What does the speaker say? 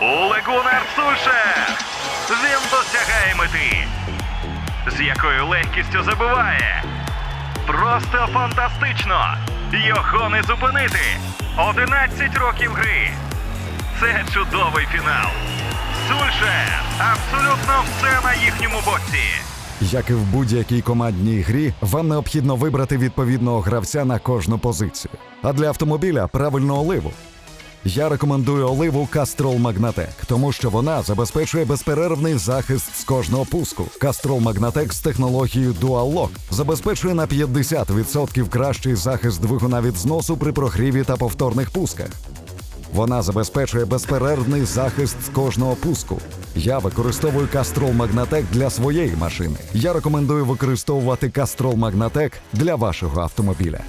Уле Гунар Він досягає мети. З якою легкістю забиває. Просто фантастично! Його не зупинити! 11 років гри! Це чудовий фінал! Сульшер! Абсолютно все на їхньому боці! Як і в будь-якій командній грі, вам необхідно вибрати відповідного гравця на кожну позицію. А для автомобіля правильну оливу. Я рекомендую оливу Castrol Magnatec, тому що вона забезпечує безперервний захист з кожного пуску. Castrol Magnatec з технологією Dual Lock забезпечує на 50% кращий захист двигуна від зносу при прогріві та повторних пусках. Вона забезпечує безперервний захист з кожного пуску. Я використовую Castrol Magnatec для своєї машини. Я рекомендую використовувати Castrol Magnatec для вашого автомобіля.